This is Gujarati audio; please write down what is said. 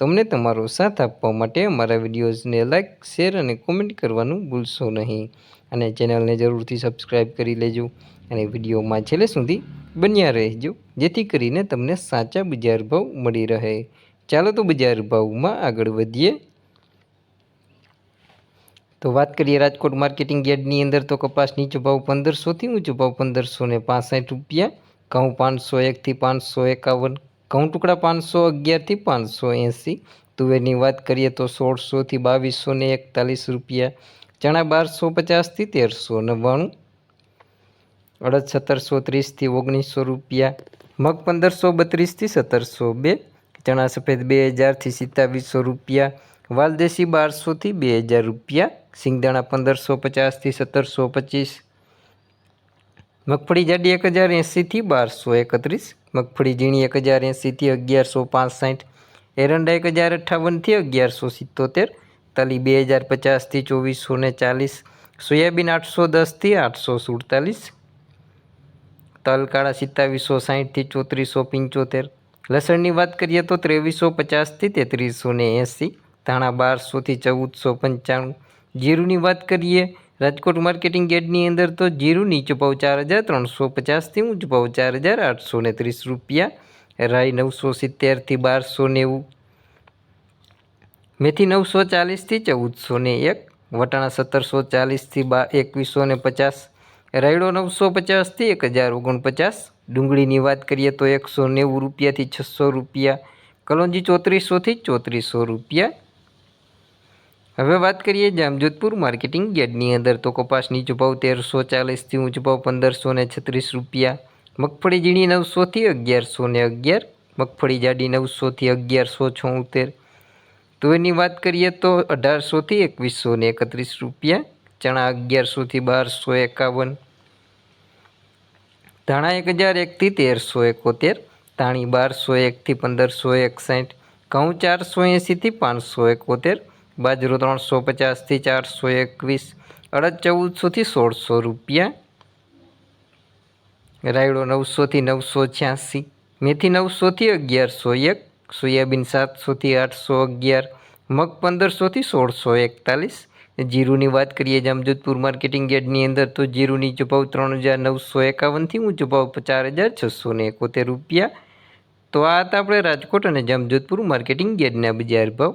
તમને તમારો સાથ આપવા માટે અમારા વિડીયોઝને લાઇક શેર અને કોમેન્ટ કરવાનું ભૂલશો નહીં. અને ચેનલને જરૂરથી સબસ્ક્રાઈબ કરી લેજો અને વિડીયોમાં છેલ્લે સુધી બન્યા રહેજો, જેથી કરીને તમને સાચા બજાર ભાવ મળી રહે. ચાલો તો બજાર ભાવમાં આગળ વધીએ. તો વાત કરીએ રાજકોટ માર્કેટિંગ યાર્ડની અંદર તો કપાસ નીચો ભાવ પંદરસોથી ઊંચો ભાવ પંદરસો ને રૂપિયા, ઘઉં પાંચસો એકથી પાંચસો એકાવન ઘઉં ટુકડા પાંચસો અગિયારથી પાંચસો એંસી. તુવેરની વાત કરીએ તો સોળસોથી બાવીસો ને એકતાલીસ રૂપિયા. ચણા બારસો પચાસથી તેરસો નવ્વાણું. અડદ સત્તરસો ત્રીસથી ઓગણીસો રૂપિયા. મગ પંદરસો બત્રીસથી સત્તરસો બે. ચણા સફેદ બે હજારથી સિત્તાવીસો રૂપિયા. વાલદેશી બારસોથી બે હજાર રૂપિયા. સિંગદાણા પંદરસો પચાસથી સત્તરસો પચીસ. મગફળી જાડી એક હજાર એંસીથી બારસો એકત્રીસ, મગફળી ઝીણી એક હજાર એંસીથી અગિયારસો પાંસઠ, એરંડા એક હજાર અઠ્ઠાવનથી અગિયારસો સિત્તોતેર, તલી બે હજાર પચાસથી ચોવીસો ને ચાલીસ, સોયાબીન આઠસો દસથી આઠસો સુડતાલીસ, તલ કાળા સિત્તાવીસો સાહીઠથી ચોત્રીસો પંચોતેર, લસણની વાત કરીએ તો ત્રેવીસો પચાસથી તેત્રીસો ને એંસી ધાણા બારસોથી ચૌદસો પંચાણું, જીરુની વાત કરીએ રાજકોટ માર્કેટિંગ ગેટની અંદર તો જીરું નીચો ભાવ ચાર હજાર, ત્રણસો પચાસથી ઊંચો ભાવ ચાર હજાર, આઠસો ને ત્રીસ રૂપિયા. રાઈ નવસો સિત્તેરથી બારસો નેવું. મેથી નવસો ચાલીસથી ચૌદસો ને એક. વટાણા સત્તરસો ચાલીસથી બા, એકવીસો ને પચાસ. રાયડો નવસો પચાસથી એક હજાર ઓગણપચાસ. ડુંગળીની વાત કરીએ તો એકસો નેવું રૂપિયાથી છસો રૂપિયા. કલોંજી ચોત્રીસોથી ચોત્રીસો રૂપિયા. હવે વાત કરીએ જામજોધપુર માર્કેટિંગ યાર્ડની અંદર. તો કપાસની ભાવ તેરસો ચાલીસથી ઊંચો ભાવ પંદરસો ને છત્રીસ રૂપિયા. મગફળી ઝીણી નવસોથી અગિયારસો ને અગિયાર. મગફળી જાડી નવસોથી અગિયારસો છોતેર. તો એની વાત કરીએ તો અઢારસોથી એકવીસો ને એકત્રીસ રૂપિયા. ચણા અગિયારસોથી બારસો એકાવન. ધાણા એક હજાર એકથી તેરસો એકોતેર. ધાણી બારસો એકથી પંદરસો એકસાઠ. ઘઉં ચારસો એંસીથી પાંચસો એકોતેર. બાજરો ત્રણસો પચાસથી ચારસો એકવીસ, અડદ ચૌદસોથી સોળસો રૂપિયા, રાયડો નવસોથી નવસો છ્યાસી, મેથી નવસોથી અગિયારસો એક, સોયાબીન સાતસોથી આઠસો અગિયાર, મગ પંદરસોથી સોળસો એકતાલીસ. જીરુની વાત કરીએ જામજોધપુર માર્કેટિંગ યાર્ડની અંદર તો જીરુની નીચો ત્રણ હજાર નવસો એકાવનથી હું ભાવ ચાર હજાર છસો ને એકોતેર રૂપિયા. તો આ હતા આપણે રાજકોટ અને જામજોધપુર માર્કેટિંગ યાર્ડના બજાર ભાવ.